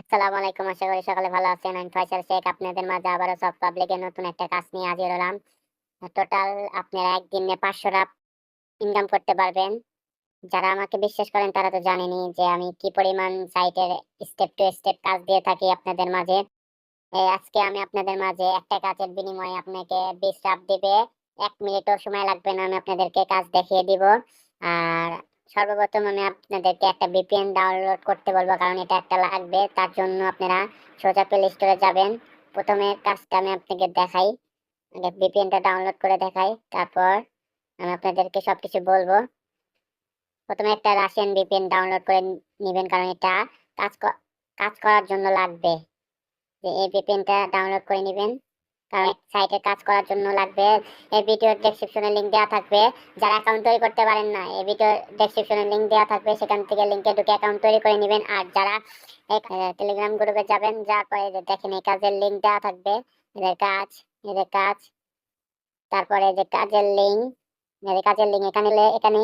আসসালামু আলাইকুম, আশা করি সকালে ভালো আছেন। আমি ফয়সাল শেখ, আপনাদের মাঝে আবারও সব পাবলিকের নতুন একটা কাজ নিয়ে হাজির হলাম। টোটাল আপনারা একদিনে পাঁচশো ইনকাম করতে পারবেন। যারা আমাকে বিশ্বাস করেন, তারা তো জানেনই যে আমি কি পরিমাণ সাইটের স্টেপ টু স্টেপ কাজ দিয়ে থাকি আপনাদের মাঝে। আজকে আমি আপনাদের মাঝে একটা কাজের বিনিময়ে আপনাকে বিশ দিবে। এক মিনিটও সময় লাগবে না, আমি আপনাদেরকে কাজ দেখিয়ে দিব। আর সর্বপ্রথম আমি আপনাদেরকে একটা ভিপিএন ডাউনলোড করতে বলব, কারণ এটা একটা লাগবে। তার জন্য আপনারা সোজা প্লে স্টোরে যাবেন। প্রথমে কাজটা আমি আপনাকে দেখাই। আগে ভিপিএনটা ডাউনলোড করে দেখাই। তারপর আমি আপনাদেরকে সবকিছু বলব। প্রথমে একটা রাশিয়ান ভিপিএন ডাউনলোড করে নেবেন, কারণ এটা কাজ কাজ করার জন্য লাগবে। যে এই ভিপিএনটা ডাউনলোড করে নেবেন। কারণ সাইটে কাজ করার জন্য লাগবে। এই ভিডিওর ডেসক্রিপশনে লিংক দেওয়া থাকবে। যারা অ্যাকাউন্ট তৈরি করতে পারেন না, এই ভিডিও ডেসক্রিপশনে লিংক দেওয়া থাকবে। সেখান থেকে লিংকে ঢুকে অ্যাকাউন্ট তৈরি করে নেবেন। আর যারা টেলিগ্রাম গ্রুপে যাবেন, যে দেখেন এই কাজের লিংক দেওয়া থাকবে। এদের কাজ এদের কাজ। তারপরে যে কাজের লিংক এদের কাজের লিংক এখানে এখানে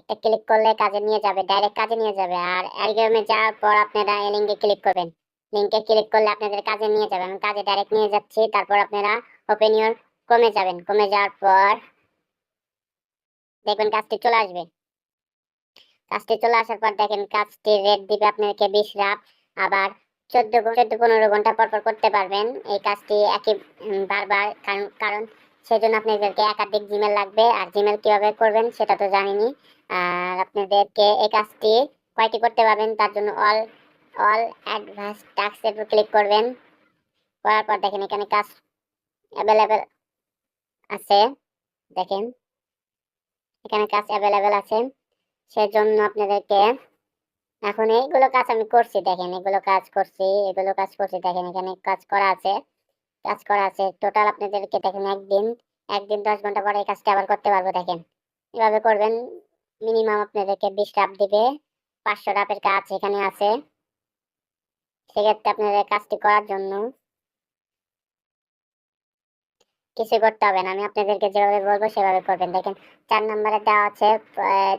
একটা ক্লিক করলে কাজে নিয়ে যাবে ডাইরেক্ট কাজে নিয়ে যাবে। আর অ্যালগোরিদমে যাওয়ার পর আপনারা এই লিংকে ক্লিক করবেন। লিংকে ক্লিক করলে আপনাদের কাজে নিয়ে যাবে। আমি কাজে ডাইরেক্ট নিয়ে যাচ্ছি, তারপর আপনারা ওপেন ইউর কমে যাবেন। কমে যাওয়ার পর দেখবেন কাজটি চলে আসবে। কাজটি চলে আসার পর দেখেন কাজটি রেট দিবে আপনাকে বিশ রাত আবার চোদ্দ চোদ্দ পনেরো ঘণ্টা পর পর করতে পারবেন। এই কাজটি একই বারবার কারণ কারণ সেজন্য আপনাদেরকে একাধিক জিমেল লাগবে। আর জিমেল কীভাবে করবেন সেটা তো জানিনি। আর আপনাদেরকে এই কাজটি কয়টি করতে পারবেন তার জন্য অল অল অ্যাডভান্স টাস্কের উপর ক্লিক করবেন। করার পর দেখেন এখানে কাজ অ্যাভেলেবেল আছে। দেখেন, এখানে কাজ অ্যাভেলেবেল আছে। সেজন্য আপনাদেরকে এখন এইগুলো কাজ আমি করছি, দেখেন এগুলো কাজ করছি, এগুলো কাজ করছি, দেখেন এখানে কাজ করা আছে। কাজ করা আছে। টোটাল আপনাদেরকে দেখেন একদিন একদিন দশ ঘণ্টা পরে এই কাজটা আবার করতে পারব, দেখেন। এভাবে করবেন মিনিমাম আপনাদেরকে বিশ টাপ দিবে, পাঁচশো টাপের কাজ এখানে আছে। সেক্ষেত্রে আপনাদের কাজটি করার জন্য কিছু করতে হবে না। আমি আপনাদেরকে যেভাবে বলব সেভাবে করবেন। দেখেন, চার নম্বরে দেওয়া আছে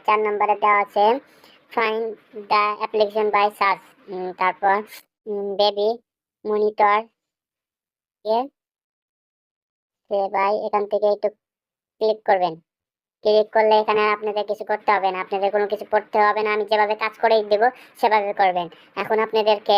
চার নম্বরে দেওয়া আছে find the application by search তারপর বেবি মনিটর বাই এখান থেকে একটু ক্লিক করবেন। ক্লিক করলে এখানে আপনাদের কিছু করতে হবে না। আপনাদের কোনো কিছু পড়তে হবে না। আমি যেভাবে কাজ করে দেবো, সেভাবে করবেন। এখন আপনাদেরকে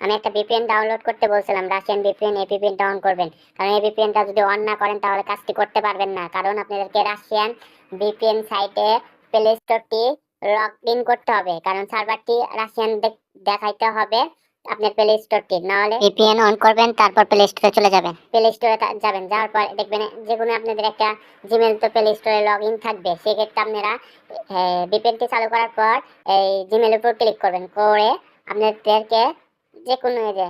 আমি একটা ভিপিএন ডাউনলোড করতে বলছিলাম রাশিয়ান ভিপিএন এই ভিপিএনটা অন করবেন। কারণ এই ভিপিএনটা যদি অন না করেন তাহলে কাজটি করতে পারবেন না। কারণ আপনাদেরকে রাশিয়ান ভিপিএন সাইটে প্লে স্টোরটি লগ ইন করতে হবে। কারণ সার্ভারটি রাশিয়ান দেখাইতে হবে আপনার প্লে স্টোরটি নাহলে ভিপিএন অন করবেন তারপর প্লে স্টোরে চলে যাবেন। প্লে স্টোরে যাবেন। যাওয়ার পর দেখবেন যে কোনো আপনাদের একটা জিমেল তো প্লে স্টোরে লগ ইন থাকবে। সেক্ষেত্রে আপনারা ভিপিএনটি চালু করার পর এই জিমেলের উপর ক্লিক করবেন। করে আপনাদেরকে যে কোনো যে,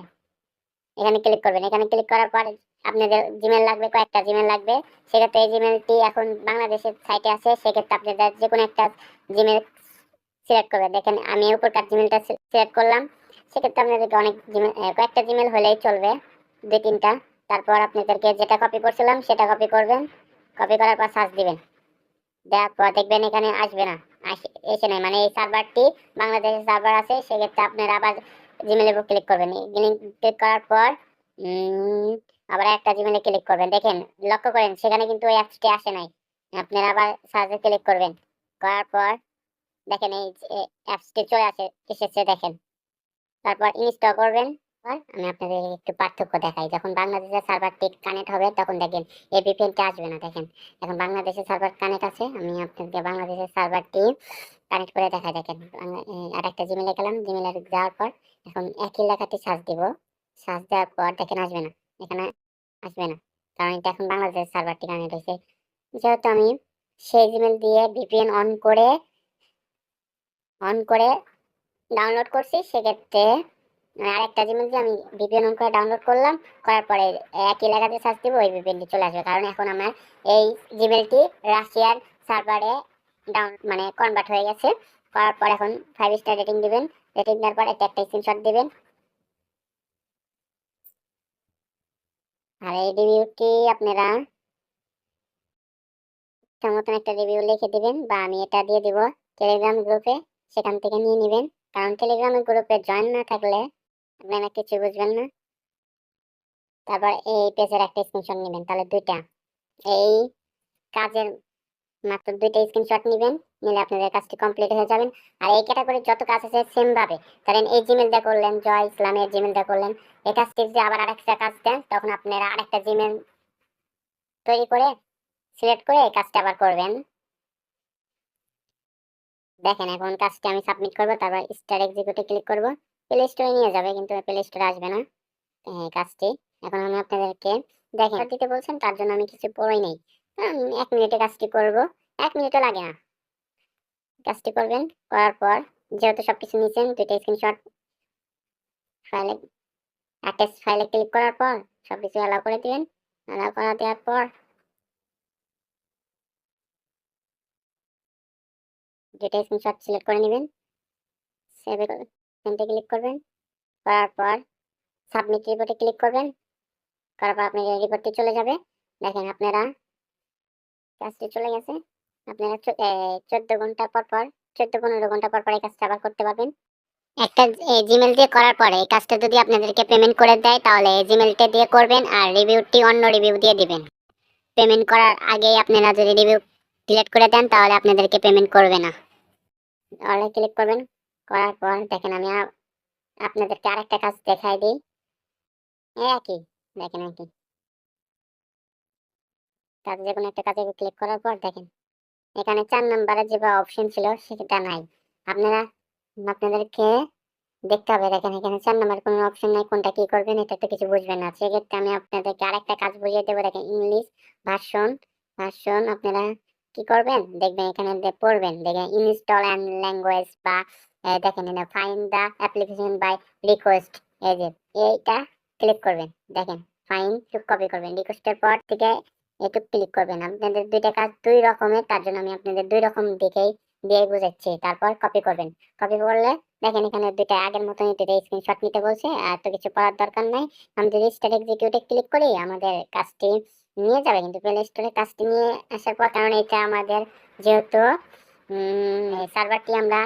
এখানে ক্লিক করবেন। এখানে ক্লিক করার পর আপনাদের জিমেল লাগবে, কয়েকটা জিমেল লাগবে। সেক্ষেত্রে এই জিমেলটি এখন বাংলাদেশের সাইটে আছে। সেক্ষেত্রে আপনাদের যে কোনো একটা জিমেল সিলেক্ট করবে দেখেন, আমি উপরকার জিমেলটা সিলেক্ট করলাম। সেক্ষেত্রে আপনাদেরকে অনেক জিমেল কয়েকটা জিমেল হলেই চলবে, দুই, তিনটা। তারপর আপনাদেরকে যেটা কপি করছিলাম, সেটা কপি করবেন। কপি করার পর সার্চ দিবেন। দেওয়ার পর দেখবেন এখানে আসবে না। এসে নাই। মানে এই সার্ভারটি বাংলাদেশের সার্ভার আছে। সেক্ষেত্রে আপনারা আবার জিমেলের উপর ক্লিক করবেন। ক্লিক করার পর আবার একটা জিমেলে ক্লিক করবেন। দেখেন, লক্ষ্য করেন, সেখানে কিন্তু ওই অ্যাপসটি আসে নাই। আপনারা আবার সার্চে ক্লিক করবেন। করার পর, দেখেন এই অ্যাপসটি চলে আসে, এসেছে, দেখেন। তারপর ইনস্টল করবেন। আমি আপনাদের একটু পার্থক্য দেখাই। যখন বাংলাদেশের সার্ভারটি কানেক্ট হবে, তখন দেখেন এই ভিপিএনটি আসবে না। দেখেন, এখন বাংলাদেশের সার্ভার কানেক্ট আছে, আমি আপনাদেরকে বাংলাদেশের সার্ভারটি কানেক্ট করে দেখা দেখেন আর একটা জিমেলে গেলাম। জিমেলে যাওয়ার পর এখন একই লেখাটি সার্চ দিব। সার্চ দেওয়ার পর দেখেন আসবে না। এখানে আসবে না। কারণ এটা এখন বাংলাদেশের সার্ভারটি কানেক্ট হয়েছে। যেহেতু আমি সেই জিমেল দিয়ে ভিপিএন অন করে অন করে ডাউনলোড করছি, সেক্ষেত্রে আর একটা জিমেল দিয়ে আমি ভিপিএন অন করে ডাউনলোড করলাম, করার পরে একই লেখাতে সার্চ দিব, ওই ভিপিএনটি চলে আসবে। কারণ এখন আমার এই জিমেলটি রাশিয়ার সার্ভারে ডাউন মানে কনভার্ট হয়ে গেছে। করার পর এখন ফাইভ স্টার রেটিং দিবেন। রেটিং দেওয়ার পর একটা একটা স্ক্রিনশট দিবেন। আর এই রিভিউটি আপনারা ইচ্ছা মতন একটা রিভিউ লিখে দিবেন বা আমি এটা দিয়ে দিব টেলিগ্রাম গ্রুপে সেখান থেকে নিয়ে নেবেন। কারণ টেলিগ্রামের গ্রুপে জয়েন না থাকলে আপনারা কিছু বুঝবেন না। তারপর এই পেজের একটা স্ক্রিনশট নেবেন, তাহলে দুইটা। এই কাজের মাত্র দুইটা স্ক্রিনশট নেবেন, নিলে আপনাদের কাজটি কমপ্লিট হয়ে যাবেন আর এই ক্যাটাগরির যত কাজ আছে সেম ভাবে। ধরেন এই জিমেলটা করলেন, জয় ইসলামের জিমেলটা করলেন, এই কাজটি যদি আবার আরেকটা কাজ দেন, তখন আপনারা আরেকটা জিমেল তৈরি করে সিলেক্ট করে এই কাজটা আবার করবেন। দেখেন এখন কাজটি আমি সাবমিট করব, তারপর স্টার এক্সিকিউটে ক্লিক করব। প্লে স্টোরে নিয়ে যাবে, কিন্তু প্লে স্টোরে আসবে না। কাজটি। এখন আমি আপনাদেরকে দেখেন দিতে বলছেন, তার জন্য আমি কিছু পড়াই নেই। এক মিনিটে কাজটি করব। এক মিনিটও লাগে না। কাজটি করবেন, করার পর যেহেতু সব কিছু নিয়েছেন দুইটা স্ক্রিনশট ফাইলে অ্যাটাচ ফাইলে ক্লিক করার পর সব কিছু অ্যালাউ করে দিবেন। অ্যালাউ করা দেওয়ার পর দুইটা স্ক্রিনশট সিলেক্ট করে নেবেন। সেভে সেন্টে ক্লিক করবেন, করার পর সাবমিট রিপোর্টে ক্লিক করবেন, করার পর আপনার রিপোর্টটি চলে যাবে। দেখেন আপনারা কাজটি চলে গেছে। আপনারা চোদ্দ ঘণ্টা পর পর, চোদ্দ পনেরো ঘণ্টা পর পর এই কাজটা আবার করতে পারবেন। একটা জিমেল দিয়ে করার পরে এই কাজটা যদি আপনাদেরকে পেমেন্ট করে দেয়, তাহলে জিমেলটা দিয়ে করবেন আর রিভিউটি অন্য রিভিউ দিয়ে দিবেন। পেমেন্ট করার আগেই আপনারা যদি রিভিউ ডিলিট করে দেন, তাহলে আপনাদেরকে পেমেন্ট করবে না। তাহলে ক্লিক করবেন। করার পর দেখেন আমি আপনাদেরকে আরেকটা কাজ দেখাই দিই। একই, দেখেন একই। কাজ যে কোনো একটা কাজে ক্লিক করার পর দেখেন, এখানে চার নম্বরে যে অপশন ছিল সেটা নাই। আপনারা, আপনাদেরকে দেখতে হবে, দেখেন এখানে চার নম্বর কোনো অপশন নাই, কোনটা কি করবেন এটা তো কিছু বুঝবেন না। সেক্ষেত্রে আমি আপনাদেরকে আরেকটা কাজ বুঝিয়ে দেবো, দেখেন ইংলিশ ভার্সন ভার্সন আপনারা কি করবেন? দেখবেন এখানে পড়বেন, দেখেন ইনস্টল অ্যান্ড ল্যাঙ্গুয়েজ বা দেখেন এখানে find the application by request এই যে, এইটা ক্লিক করবেন, দেখেন ফাইন টু কপি করবেন। রিকোয়েস্টের পর থেকে একটু ক্লিক করবেন। আপনাদের দুইটা কাজ দুই রকমের, তার জন্য আমি আপনাদের দুই রকম দিকেই দিয়ে বুঝাচ্ছি। তারপর কপি করবেন। কপি করলে দেখেন এখানে দুইটা আগের মতন দুইটা স্ক্রিনশট নিতে বলছে, আর তো কিছু করার দরকার নাই। আমি যদি স্টার এক্সিকিউটে ক্লিক করি, আমাদের কাজটি নিয়ে যাবে। কিন্তু প্লে স্টোরে কাজটি নিয়ে আসার পর, কারণ এটা আমাদের যেহেতু সার্ভারটি আমরা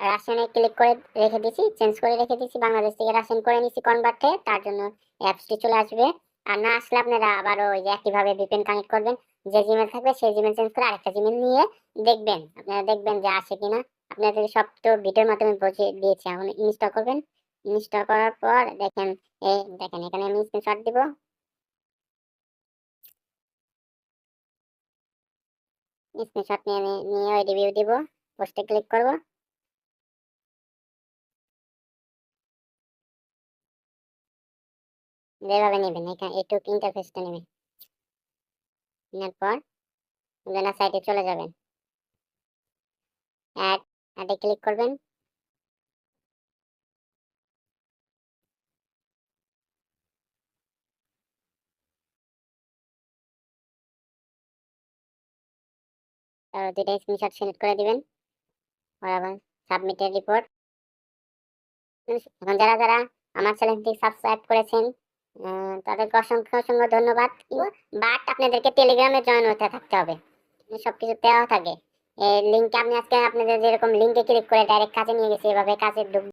রাশিয়ানে ক্লিক করে রেখে দিছি চেঞ্জ করে রেখে দিছি বাংলাদেশ থেকে রাশিয়ান করে নিছি কনভার্টে তার জন্য অ্যাপসটি চলে আসবে। আর না আসলে আপনারা আবারও ওই যে একইভাবে ভিপিএন কানেক্ট করবেন, যে জিমেল থাকবে সেই জিমেল চেঞ্জ করে আরেকটা জিমেল নিয়ে দেখবেন। আপনারা দেখবেন যে আসে কিনা। আপনাদের সব তো ভিডিওর মাধ্যমে বুঝিয়ে দিয়েছি, এখন ইনস্টল করবেন। ইনস্টল করার পর দেখেন, এই দেখেন, এখানে আমি স্ক্রিনশট দিব। স্ক্রিনশট নিয়ে আমি- নিয়ে ওই রিভিউ দিব পোস্টে ক্লিক করব। যেভাবে নেবেন এখানে এইটুক ইন্টারফেসটা নেবেন। নেওয়ার পর, আপনারা সাইটে চলে যাবেন। অ্যাড অ্যাডে ক্লিক করবেন। দুইটা স্ক্রিনশট সিলেক্ট করে দিবেন। বরাবর সাবমিটেড রিপোর্ট এখন যারা যারা আমার চ্যানেলটি সাবস্ক্রাইব করেছেন তাদেরকে অসংখ্য অসংখ্য ধন্যবাদ। বাট আপনাদেরকে টেলিগ্রামে জয়েন হতে থাকতে হবে। সব কিছু দেওয়া থাকে। এই লিঙ্কে আপনি আজকে আপনাদের যেরকম লিঙ্কে ক্লিক করে ডাইরেক্ট কাজে নিয়ে গেছি, এভাবে কাজে ঢুক